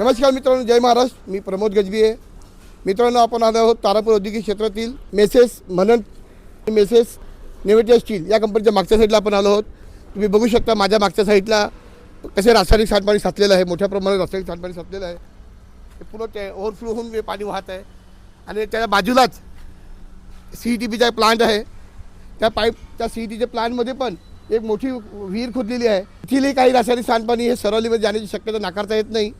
नमस्कार मित्रांनो जय महाराष्ट्र. मी प्रमोद गजबी आहे मित्रांनो आपण आलो आहोत तारापूर औद्योगिक क्षेत्रातील मेसेस मनन मेसेस नेवेटिया स्टील या कंपनीच्या मागच्या साईडला आपण आलो आहोत. तुम्ही बघू शकता माझ्या मागच्या साईडला कसे रासायनिक सांडपाणी साचलेलं आहे मोठ्या प्रमाणात रासायनिक सांडपाणी साचलेलं आहे. ते पुढं ते ओव्हरफ्लो होऊन पाणी वाहत आहे. आणि त्याच्या बाजूलाच सी ई टी बीचा प्लांट आहे. त्या पाईप त्या सी ई टीच्या प्लांटमध्ये पण एक मोठी विहीर खोदलेली आहे. तिथेही काही रासायनिक सांडपाणी हे सरवलीमध्ये जाण्याची शक्यता नाकारता येत नाही.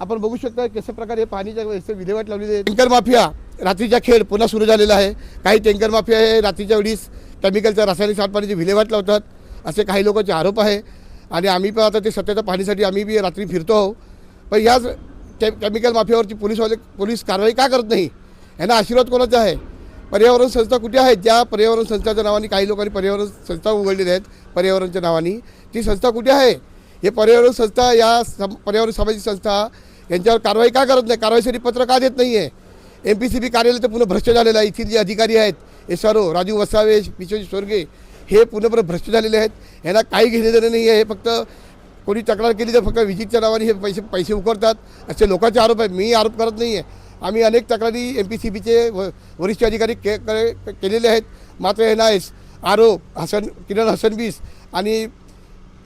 आपण बघू शकता कशा प्रकारे पाणीच्या व्यवस्थेत विल्हेवाट लावलेली आहे. टँकर माफिया रात्रीचा खेळ पुन्हा सुरू झालेला आहे. काही टँकर माफिया हे रात्रीच्या वेळीस केमिकलच्या रासायनिक सांडपाणीची विल्हेवाट लावतात. असे काही लोकांचे आरोप आहे. आणि आम्ही पण आता ते सत्याच्या पाहणीसाठी आम्ही बी रात्री फिरतो आहोत. पण याच केमिकल माफियावरची पोलीसवाले पोलीस कारवाई का करत नाही? यांना आशीर्वाद कोणाचा आहे? पर्यावरण संस्था कुठे आहेत? ज्या पर्यावरण संस्थाच्या नावाने काही लोकांनी पर्यावरण संस्था उघडलेल्या आहेत पर्यावरणच्या नावाने. ती संस्था कुठे आहे? हे पर्यावरण संस्था या सम पर्यावरण सामाजिक संस्था यांच्यावर कारवाई का करत नाही? कारवाईसाठी पत्र का देत नाही आहे एम पी सी बी कार्यालय तर पुन्हा भ्रष्ट झालेलं आहे. इथले जे अधिकारी आहेत S R O Raju Vasave Vishwajit Swarge हे पूर्णपणे भ्रष्ट झालेले आहेत. यांना काही घेणे देणं नाही आहे हे फक्त कोणी तक्रार केली तर फक्त विजिटच्या नावाने हे पैसे पैसे उकरतात असे लोकांचे आरोप आहेत. मी आरोप करत नाही आहे आम्ही अनेक तक्रारी एम पी सी बीचे व वरिष्ठ अधिकारी के केलेले आहेत. मात्र यांना एस आरोप हसन किरण हसनबीस आणि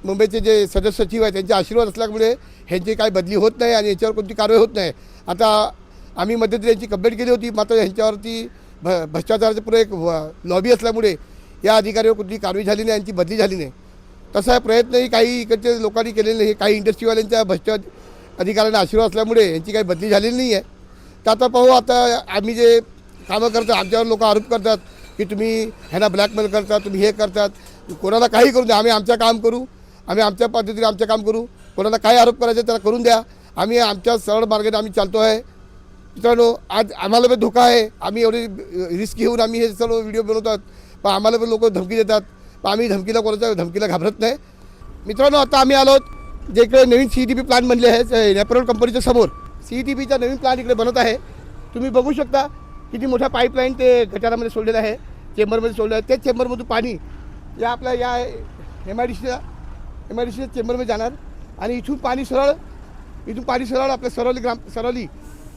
मुंबईचे जे सदस्य सचिव आहे त्यांचे आशीर्वाद असल्यामुळे ह्यांची काही बदली होत नाही आणि याच्यावर कोणती कारवाई होत नाही. आता आम्ही मध्यंतरी यांची कंप्लेंट केली होती मात्र ह्यांच्यावरती भ भ्रष्टाचाराचं पुढे एक लॉबी असल्यामुळे या अधिकाऱ्यावर कोणती कारवाई झाली नाही यांची बदली झाली नाही. तसा प्रयत्नही काही इकडच्या लोकांनी केलेले नाही काही इंडस्ट्रीवाल्यांच्या भ्रष्ट अधिकाऱ्यांना आशीर्वाद असल्यामुळे यांची काही बदली झालेली नाही आहे तर आता पाहू आता आम्ही जे कामं करतो आमच्यावर लोक आरोप करतात की तुम्ही ह्यांना ब्लॅकमेल करता तुम्ही हे करतात. कोणाला काही करू द्या आम्ही आमचं काम करू. आम्ही आमच्या पद्धतीने आमचं काम करू. कोणाला काय आरोप करायचे त्याला करून द्या. आम्ही आमच्या सरळ मार्गाने आम्ही चालतो आहे. मित्रांनो आज आम्हाला पण धोका आहे. आम्ही एवढी रिस्क घेऊन आम्ही हे सर्व व्हिडिओ बनवतात. पण आम्हाला पण लोक धमकी देतात. पण आम्ही धमकीला कोणाच्या धमकीला घाबरत नाही. मित्रांनो आता आम्ही आलो आहोत जे इकडे नवीन सी टी पी प्लॅन बनले आहे नॅपरोल कंपनीच्या समोर. सी टी पीचा नवीन प्लॅन इकडे बनत आहे. तुम्ही बघू शकता किती मोठा पाईपलाईन ते गटारामध्ये सोडलेलं आहे. चेंबरमध्ये सोडलं आहे. त्याच चेंबरमधून पाणी या आपल्या या एम आय डी सीच्या एम आय डी सीच्या चेंबरमध्ये जाणार आणि इथून पाणी सरळ इथून पाणी सरळ आपल्या सरवली ग्राम सरवली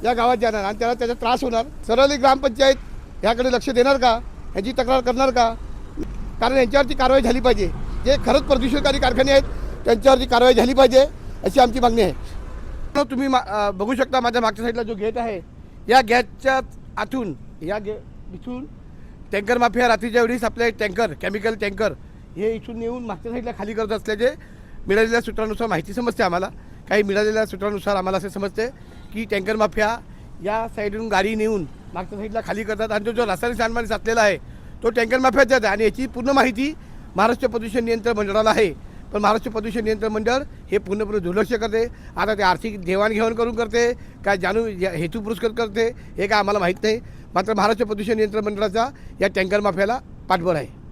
या गावात जाणार आणि त्याला त्याचा त्रास होणार. सरवली ग्रामपंचायत ह्याकडे लक्ष देणार का? ह्याची तक्रार करणार का? कारण यांच्यावरती कारवाई झाली पाहिजे. जे खरंच प्रदूषणकारी कारखाने आहेत त्यांच्यावरती कारवाई झाली पाहिजे अशी आमची मागणी आहे. तर तुम्ही मा बघू शकता माझ्या मागच्या साईडला जो गेट आहे या गॅसच्या आतून या गे इथून टँकर माफिया रात्रीच्या वेळीस आपले टँकर केमिकल टँकर हे इथून नेऊन मागच्या साईडला खाली करत असल्याचे मिळालेल्या सूत्रानुसार माहिती समजते आम्हाला. काही मिळालेल्या सूत्रानुसार आम्हाला असे समजते की टँकर माफिया या साईडून गाडी नेऊन मागच्या साईडला खाली करतात आणि तो जो रासायनिक सांडमाने साचलेला आहे तो टँकर माफियाचाच आहे आणि याची पूर्ण माहिती महाराष्ट्र प्रदूषण नियंत्रण मंडळाला आहे. पण महाराष्ट्र प्रदूषण नियंत्रण मंडळ हे पूर्णपणे दुर्लक्ष करते. आता ते आर्थिक देवाणघेवाण करून करते काय जाणून या- हेतू पुरस्कृत करते हे काय आम्हाला माहीत नाही. मात्र महाराष्ट्र प्रदूषण नियंत्रण मंडळाचा या टँकर माफियाला पाठबळ आहे.